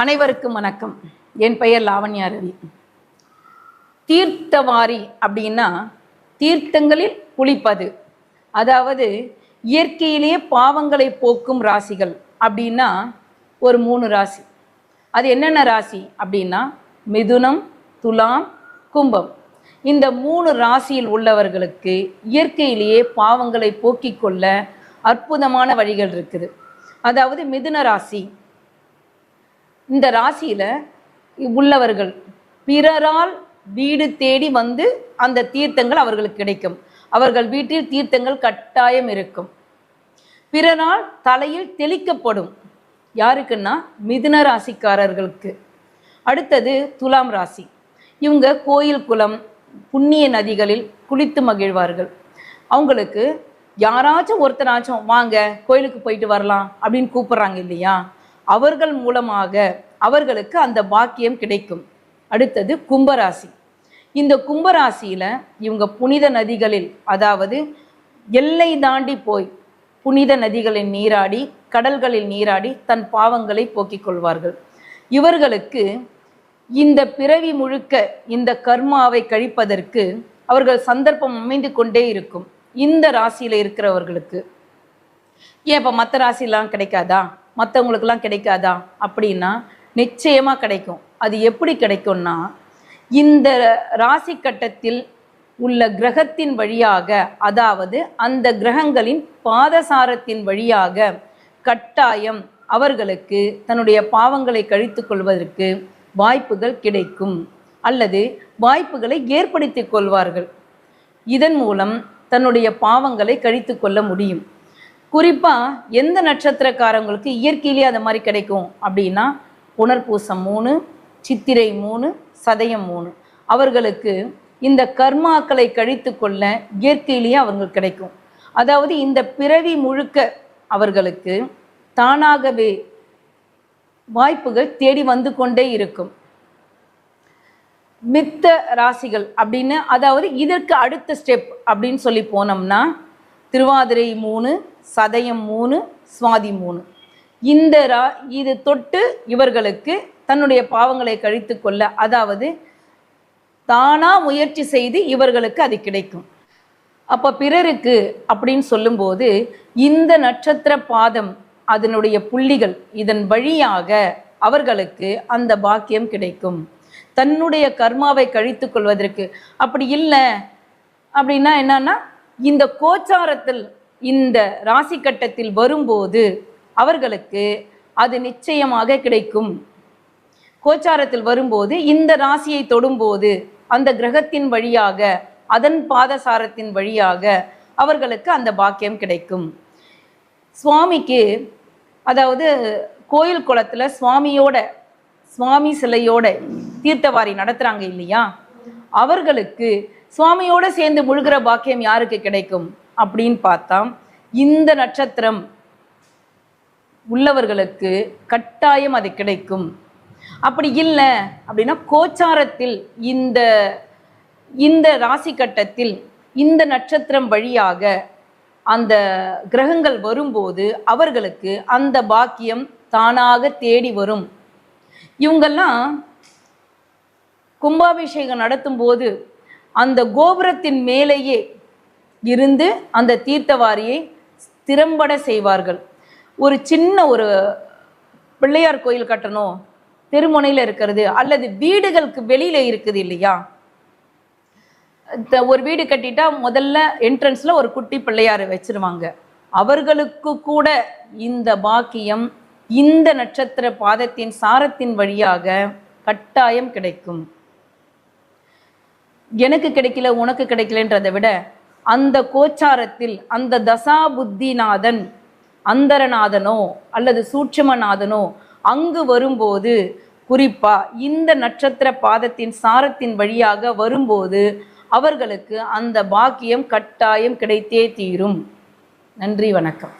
அனைவருக்கும் வணக்கம். என் பெயர் லாவண்யா ரவி. தீர்த்தவாரி அப்படின்னா தீர்த்தங்களில் குளிப்பது. அதாவது இயற்கையிலேயே பாவங்களை போக்கும் ராசிகள் அப்படின்னா ஒரு மூணு ராசி. அது என்னென்ன ராசி அப்படின்னா மிதுனம் துலாம் கும்பம். இந்த மூணு ராசியில் உள்ளவர்களுக்கு இயற்கையிலேயே பாவங்களை போக்கிக் கொள்ள அற்புதமான வழிகள் இருக்குது. அதாவது மிதுன ராசி இந்த ராசியில் உள்ளவர்கள் பிறரால் வீடு தேடி வந்து அந்த தீர்த்தங்கள் அவர்களுக்கு கிடைக்கும். அவர்கள் வீட்டில் தீர்த்தங்கள் கட்டாயம் இருக்கும். பிறரால் தலையில் தெளிக்கப்படும். யாருக்குன்னா? மிதுன ராசிக்காரர்களுக்கு. அடுத்தது துலாம் ராசி. இவங்க கோயில் குளம் புண்ணிய நதிகளில் குளித்து மகிழ்வார்கள். அவங்களுக்கு யாராச்சும் ஒருத்தராச்சும் வாங்க கோயிலுக்கு போயிட்டு வரலாம் அப்படின்னு கூப்பிட்றாங்க இல்லையா? அவர்கள் மூலமாக அவர்களுக்கு அந்த பாக்கியம் கிடைக்கும். அடுத்தது கும்பராசி. இந்த கும்பராசியில் இவங்க புனித நதிகளில் அதாவது எல்லை தாண்டி போய் புனித நதிகளில் நீராடி கடல்களில் நீராடி தன் பாவங்களை போக்கிக் கொள்வார்கள். இவர்களுக்கு இந்த பிறவி முழுக்க இந்த கர்மாவை கழிப்பதற்கு அவர்கள் சந்தர்ப்பம் அமைந்து கொண்டே இருக்கும். இந்த ராசியில் இருக்கிறவர்களுக்கு. ஏன் இப்போ மற்ற ராசிலாம் கிடைக்காதா? மற்றவங்களுக்கெல்லாம் கிடைக்காதா? அப்படின்னா நிச்சயமாக கிடைக்கும். அது எப்படி கிடைக்கும்னா இந்த ராசி கட்டத்தில் உள்ள கிரகத்தின் வழியாக அதாவது அந்த கிரகங்களின் பாதசாரத்தின் வழியாக கட்டாயம் அவர்களுக்கு தன்னுடைய பாவங்களை கழித்து கொள்வதற்கு வாய்ப்புகள் கிடைக்கும். அல்லது வாய்ப்புகளை ஏற்படுத்திக் கொள்வார்கள். இதன் மூலம் தன்னுடைய பாவங்களை கழித்து கொள்ள முடியும். குறிப்பாக எந்த நட்சத்திரக்காரங்களுக்கு இயற்கையிலேயே அந்த மாதிரி கிடைக்கும் அப்படின்னா புனர்பூசம் மூணு சித்திரை மூணு சதயம் மூணு. அவர்களுக்கு இந்த கர்மாக்களை கழித்து கொள்ள இயற்கையிலேயே அவங்களுக்கு கிடைக்கும். அதாவது இந்த பிறவி முழுக்க அவர்களுக்கு தானாகவே வாய்ப்புகள் தேடி வந்து கொண்டே இருக்கும். மித்த ராசிகள் அப்படின்னு அதாவது இதற்கு அடுத்த ஸ்டெப் அப்படின்னு சொல்லி போனோம்னா திருவாதிரை மூணு சதயம் மூணு சுவாதி மூணு. இந்த ரா இது தொட்டு இவர்களுக்கு தன்னுடைய பாவங்களை கழித்து கொள்ள அதாவது தானா முயற்சி செய்து இவர்களுக்கு அது கிடைக்கும். அப்போ பிறருக்கு அப்படின்னு சொல்லும்போது இந்த நட்சத்திர பாதம் அதனுடைய புள்ளிகள் இதன் வழியாக அவர்களுக்கு அந்த பாக்கியம் கிடைக்கும். தன்னுடைய கர்மாவை கழித்து கொள்வதற்கு. அப்படி இல்லை அப்படின்னா என்னன்னா இந்த கோச்சாரத்தில் இந்த ராசி கட்டத்தில் வரும்போது அவர்களுக்கு அது நிச்சயமாக கிடைக்கும். கோச்சாரத்தில் வரும்போது இந்த ராசியை தொடும்போது அந்த கிரகத்தின் வழியாக அதன் பாதசாரத்தின் வழியாக அவர்களுக்கு அந்த பாக்கியம் கிடைக்கும். சுவாமிக்கு அதாவது கோயில் குளத்துல சுவாமியோட சுவாமி சிலையோட தீர்த்தவாரி நடத்துறாங்க இல்லையா? அவர்களுக்கு சுவாமியோட சேர்ந்து முழுகிற பாக்கியம் யாருக்கு கிடைக்கும்? அப்படின்னு பார்த்தா இந்த நட்சத்திரம் உள்ளவர்களுக்கு கட்டாயம் அது கிடைக்கும். அப்படி இல்லை அப்படின்னா கோச்சாரத்தில் இந்த இந்த ராசி கட்டத்தில் இந்த நட்சத்திரம் வழியாக அந்த கிரகங்கள் வரும்போது அவர்களுக்கு அந்த பாக்கியம் தானாக தேடி வரும். இவங்கெல்லாம் கும்பாபிஷேகம் நடத்தும்போது அந்த கோபுரத்தின் மேலேயே இருந்து அந்த தீர்த்தவாரியை திறம்பட செய்வார்கள். ஒரு சின்ன ஒரு பிள்ளையார் கோயில் கட்டணும் தெருமுனையில் இருக்கிறது அல்லது வீடுகளுக்கு வெளியில இருக்குது இல்லையா? த- ஒரு வீடு கட்டிட்டா முதல்ல என்ட்ரன்ஸ்ல ஒரு குட்டி பிள்ளையாரை வச்சிருவாங்க. அவர்களுக்கு கூட இந்த பாக்கியம் இந்த நட்சத்திர பாதத்தின் சாரத்தின் வழியாக கட்டாயம் கிடைக்கும். எனக்கு கிடைக்கல உனக்கு கிடைக்கலன்றதை விட அந்த கோச்சாரத்தில் அந்த தசா புத்திநாதன் அந்தரநாதனோ அல்லது சூட்சுமநாதனோ அங்கு வரும்போது குறிப்பா இந்த நட்சத்திர பாதத்தின் சாரத்தின் வழியாக வரும்போது அவர்களுக்கு அந்த பாக்கியம் கட்டாயம் கிடைத்தே தீரும். நன்றி வணக்கம்.